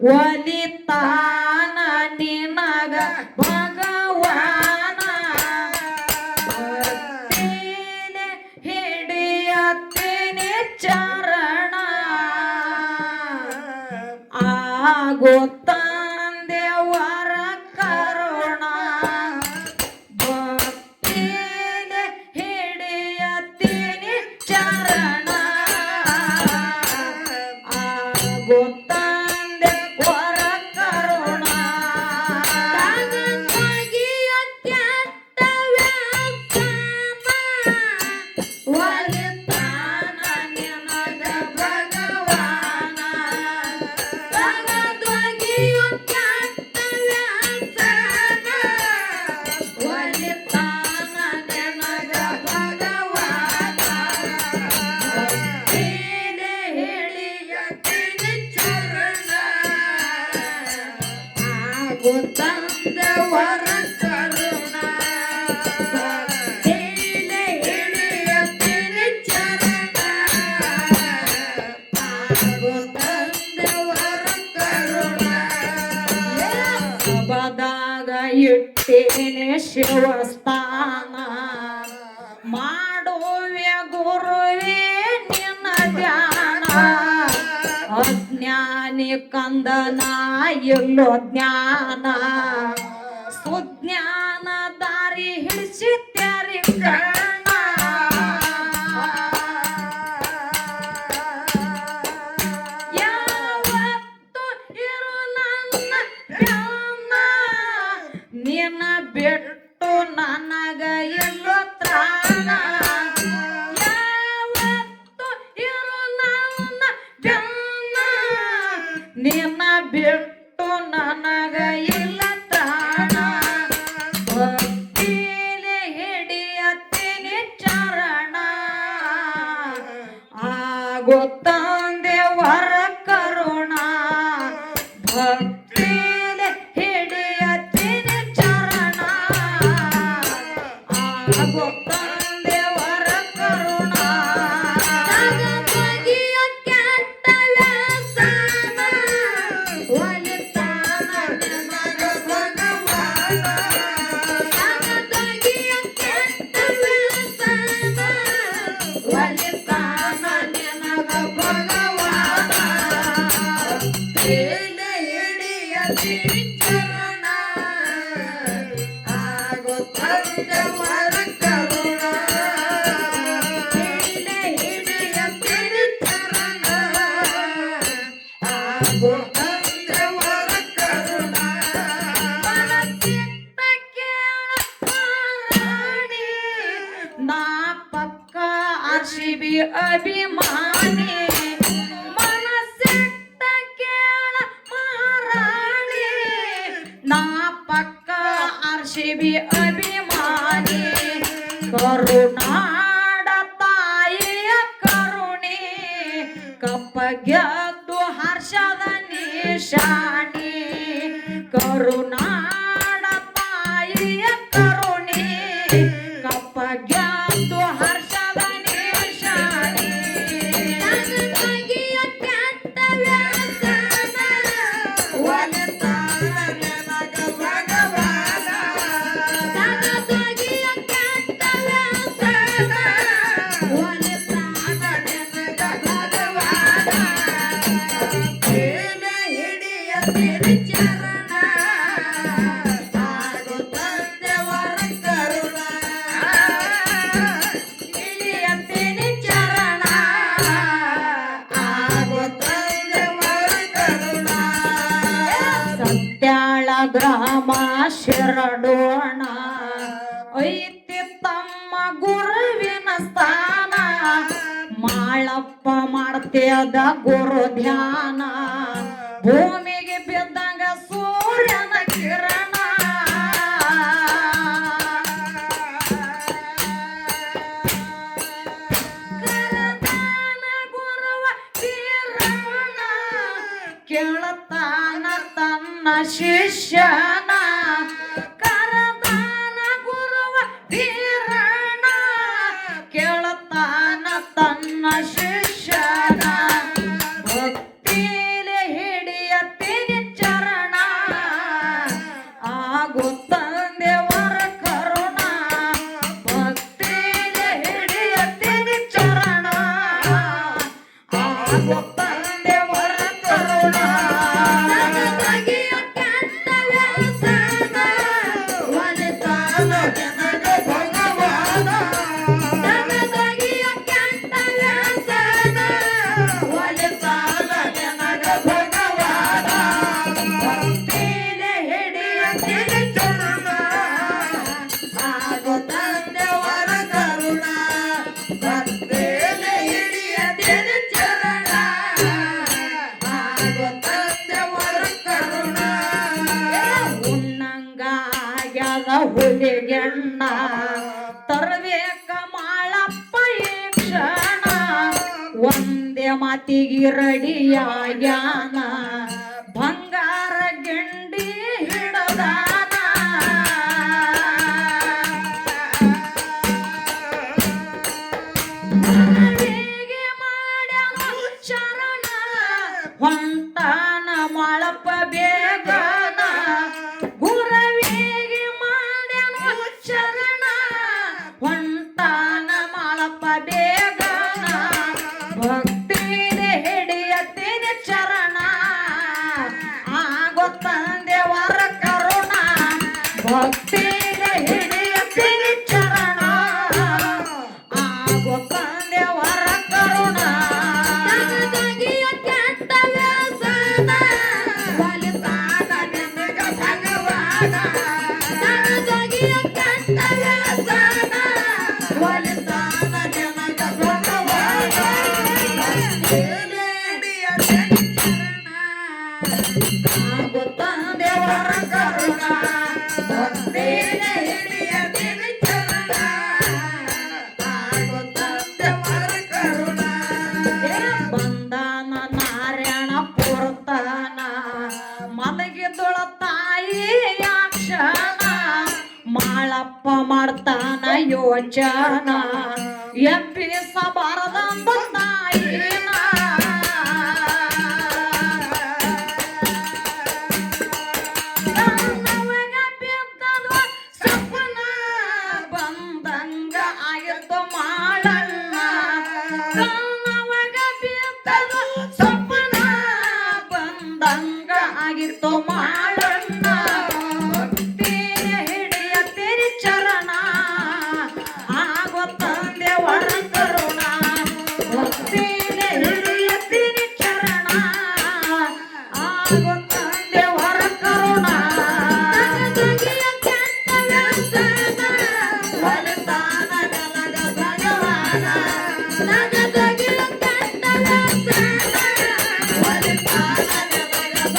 Juanita! Ah! ಶಿರಸ್ಥಾನ ಮಾಡುವೆ ಗುರುವೇ ನಿನ್ನ ಜ್ಞಾನ ಅಜ್ಞಾನಿ ಕಂದನ ಎಲ್ಲೋ ಜ್ಞಾನ. ಸುಜ್ಞಾನ ದಾರಿ ಹಿಡಿಸಿತ್ಯಾರಿ casa ಅಭಿಮಾನ da ya, ya,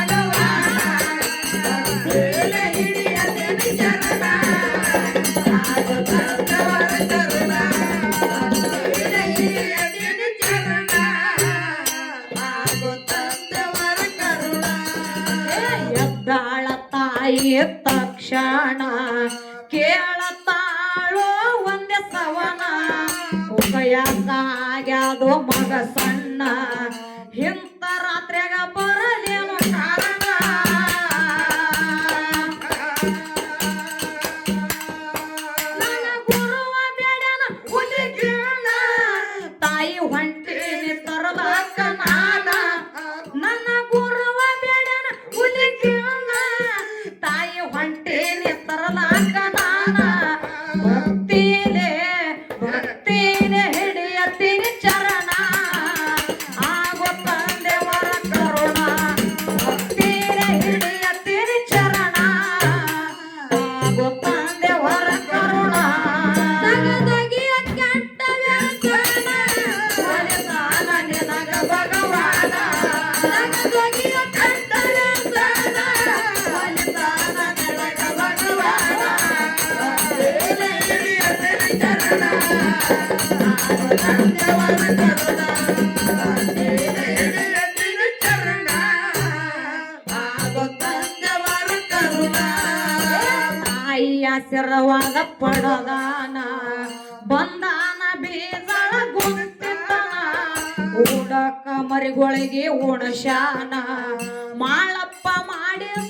I know. I ಆಶೀರ್ವಾದ ಪಡದಾನ. ಬಂದಾನ ಬೀಜಳ ಗುಂತಿದ್ದಾನ ಊಡಕ ಮರಿಗಳಿಗೆ ಉಣಶಾನ ಮಾಳಪ್ಪ ಮಾಡಿದ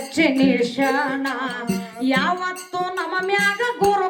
ಹಚ್ಚಿ ನಿಶಾನ. ಯಾವತ್ತು ನಮ್ಮ ಮ್ಯಾಗ ಗುರು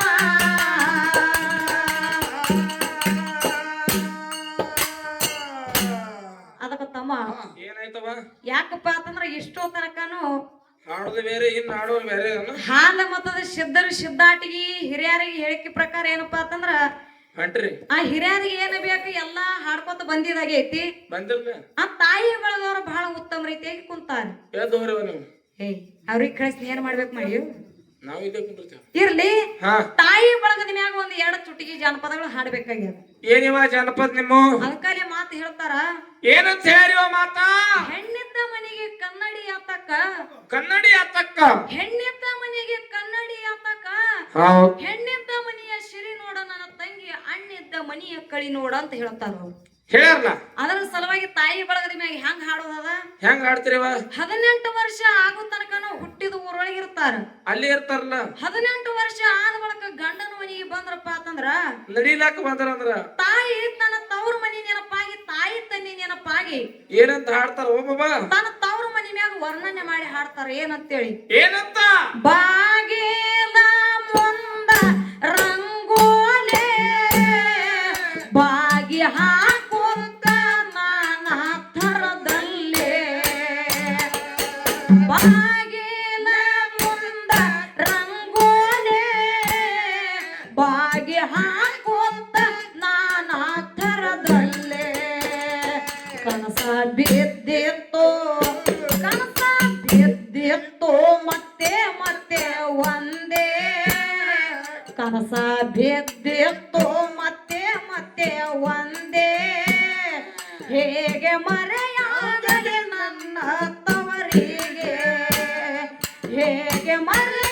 ಹಾಡೋದು ಬೇರೆ ಬೇರೆ ಹಾಲ ಮತ್ತದ ಸಿದ್ಧರು ಸಿದ್ಧಾಟಿಗಿ ಹಿರಿಯರಿಗೆ ಹೇಳಿಕೆ ಪ್ರಕಾರ ಏನಪ್ಪಾ ಅಂತಂದ್ರ ಹೊಂಟ್ರಿ. ಆ ಹಿರಿಯರಿಗೆ ಏನ ಬೇಕು ಎಲ್ಲಾ ಹಾಡ್ಕೊತ ಬಂದಿದಾಗೈತಿ ಐತಿ. ಆ ತಾಯಿ ಬಳಗವ್ರು ಬಹಳ ಉತ್ತಮ ರೀತಿಯಾಗಿ ಕುಂತಾರ ನೀವು? ಅವ್ರಿಗೆ ಕಳಿಸಿ ಏನ್ ಮಾಡ್ಬೇಕು ಮಾಡಿ? ನಾವು ಇದೇ ಕುಂತಿರ್ತೇವೆ. ಇರ್ಲಿ. ತಾಯಿ ಬಳಗದ ಮ್ಯಾಗ ಒಂದ್ ಎರಡು ಚುಟಿಗೆ ಜಾನಪದಗಳು ಹಾಡ್ಬೇಕಾಗ್ಯದ. ಏನಿವ ಜನಪದ ನಿಮ್ಮ? ಅದಕ್ಕಲ್ಲಿ ಮಾತು ಹೇಳ್ತಾರ. ಏನಂತ ಹೇಳಿವ ಮಾತಾ? ಹೆಣ್ಣಿದ್ದ ಮನೆಗೆ ಕನ್ನಡಿ ಆತಕ್ಕ. ಕನ್ನಡಿ ಆತಕ್ಕ? ಹೆಣ್ಣಿದ್ದ ಮನೆಗೆ ಕನ್ನಡಿ ಆತಕ್ಕ. ಹೆಣ್ಣಿದ್ದ ಮನೆಯ ಶಿರಿ ನೋಡ ನನ್ನ ತಂಗಿ ಅಣ್ಣಿದ್ದ ಮನೆಯ ಕಳಿ ನೋಡ ಅಂತ ಹೇಳ್ತಾರ ಹೇಳ್ಯಾರಲ್ಲ? ಅದರ ಸಲುವಾಗಿ ತಾಯಿ ಬಳಗದ ಮ್ಯಾಗ ಹೆಂಗ್ ಹಾಡೋದದ ಹೆಂಗ್ ಹಾಡ್ತೀರಿವ ಹದಿನೆಂಟು ವರ್ಷ ಆಗೋ ತನಕನು ಹುಟ್ಟಿದ ಊರೊಳಗೆ ಇರ್ತಾರ. ಅಲ್ಲಿ ಇರ್ತಾರಲ್ಲ? ಹದಿನೆಂಟು ವರ್ಷ ಆದ ಬಳಕ ಗಂಡನ ಮನೆಗೆ ಬಂದ್ರಪ್ಪ ಅಂತಂದ್ರ? ನಡಿಲಾಕ ಬಂದ್ರಂದ್ರ ತಾಯಿ ತನ್ನ ತವ್ರ ಮನಿ ನೆನಪಾಗಿ ತಾಯಿ ತನ್ನಿ ನೆನಪಾಗಿ ಏನಂತ ಹಾಡ್ತಾರ ಒಬ್ಬೊಬ್ಬ? ತನ್ನ ತವ್ರ ಮನಿ ಮ್ಯಾಗ ವರ್ಣನೆ ಮಾಡಿ ಹಾಡ್ತಾರ ಏನಂತೇಳಿ? ಏನಂತ? ಬಾಗಿಲ ಬಿದ್ದಿತ್ತು ಮತ್ತೆ ಮತ್ತೆ ಒಂದೇ. ಹೇಗೆ ಮರೆಯಾಗದೆ ನನ್ನ ತವರಿಗೆ? ಹೇಗೆ ಮರೆ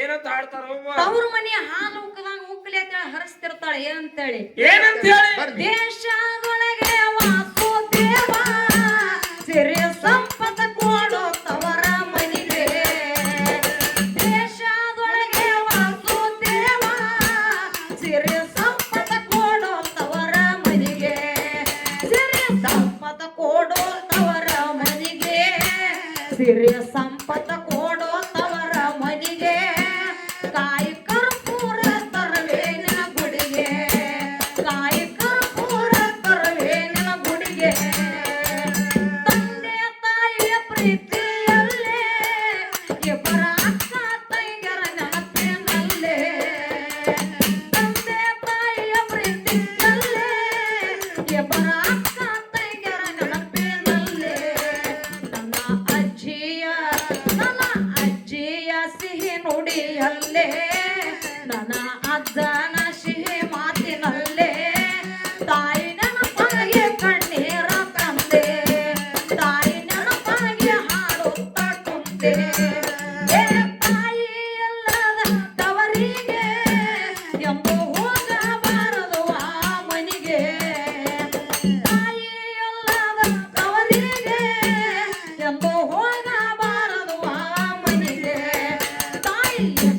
ಏನೋ ತಾಡ್ತಾರವ್ವ ತವ್ರ ಮನೆ ಹಾಲು ಉಕ್ಕದಂಗ ಉಕ್ಕಲಿ ಅಂತ ಹರಸ್ತಿರ್ತಾಳೆ ಏನಂತೇಳಿ? ಏನಂತ ಹೇಳಿ? ದೇಶ Thank you.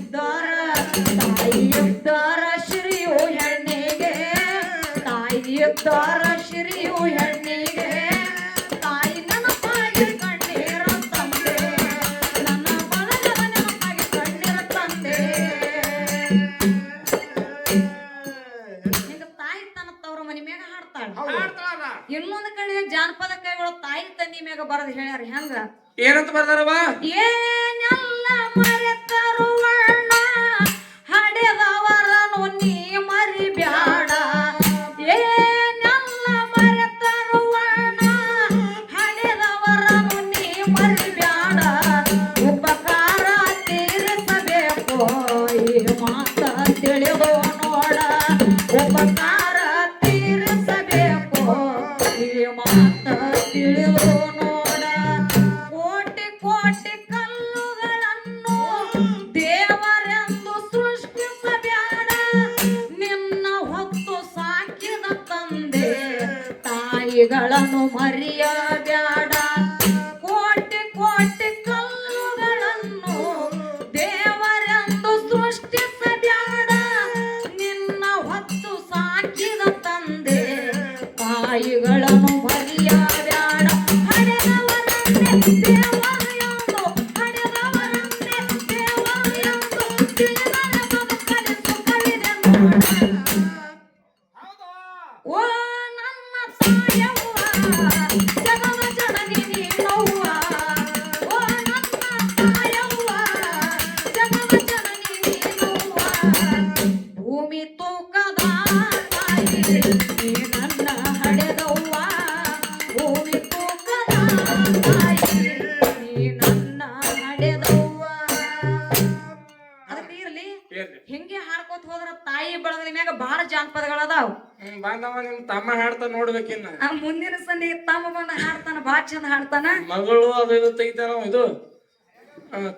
ಭಾಳ ಚಂದ ಹಾಡ್ತಾನ. ಮಗಳು ಅದೆಲ್ಲ ತೆಗಿತಾನ ಇದು?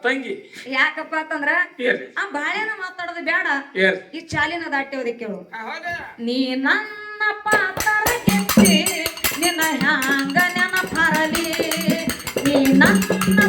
ತಂಗಿ. ಯಾಕಪ್ಪ ಅಂತಂದ್ರ ಆ ಬಾಳೆನ ಮಾತಾಡೋದು ಬೇಡ ಈ ಚಾಲಿನ ದಾಟ್ಯೋದಕ್ಕೆ ನೀ ನನ್ನ ಪಾತರ ನಿನ್ನ ಹ್ಯಾಂಗ ನೆನಪರಲಿ. ನೀ ನನ್ನ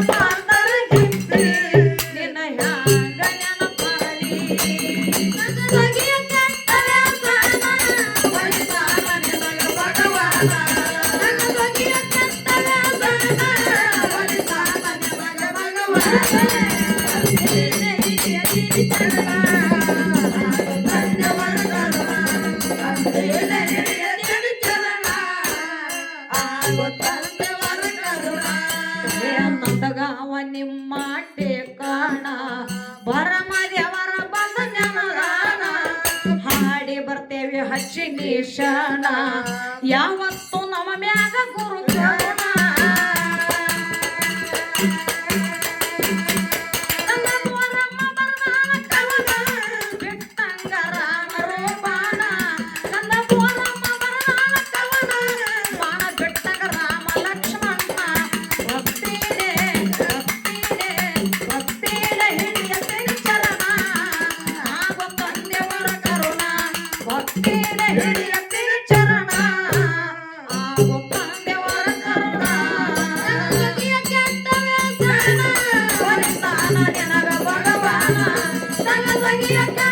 ಯಾವ tranquila.